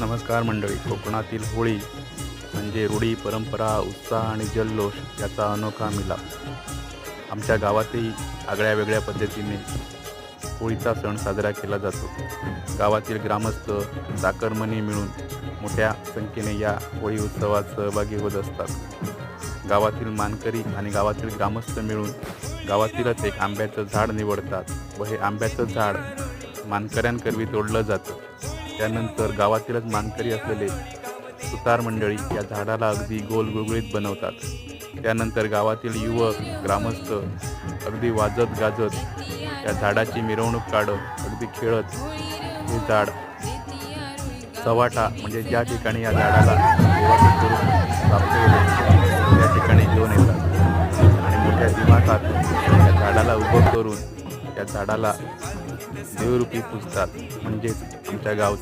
नमस्कार मंडळी. कोकणातील होळी म्हणजे रूढी परंपरा उत्साह आणि जल्लोष याचा अनोखा मिलाप आमच्या गावातही आगळ्या वेगळ्या पद्धतीने होळीचा सण साजरा केला जातो. गावातील ग्रामस्थ चाकरमणी मिळून मोठ्या संख्येने या होळी उत्सवात सहभागी होत असतात. गावातील मानकरी आणि गावातील ग्रामस्थ मिळून गावातीलच एक आंब्याचं झाड निवडतात व हे आंब्याचं झाड मानकऱ्यांकरवी तोडलं जातं. त्यानंतर गावातीलच मानकरी असलेले सुतार मंडळी या झाडाला अगदी गोल गुळगुळीत बनवतात. त्यानंतर गावातील युवक ग्रामस्थ अगदी वाजत गाजत या झाडाची मिरवणूक काढत अगदी खेळत हे झाड चवाटा म्हणजे ज्या ठिकाणी या झाडाला त्या ठिकाणी घेऊन येतात. आणि मोठ्या दिमाखात या झाडाला उभं करून त्या झाडाला देवरूपी पुजतात. म्हणजेच आमच्या गावचं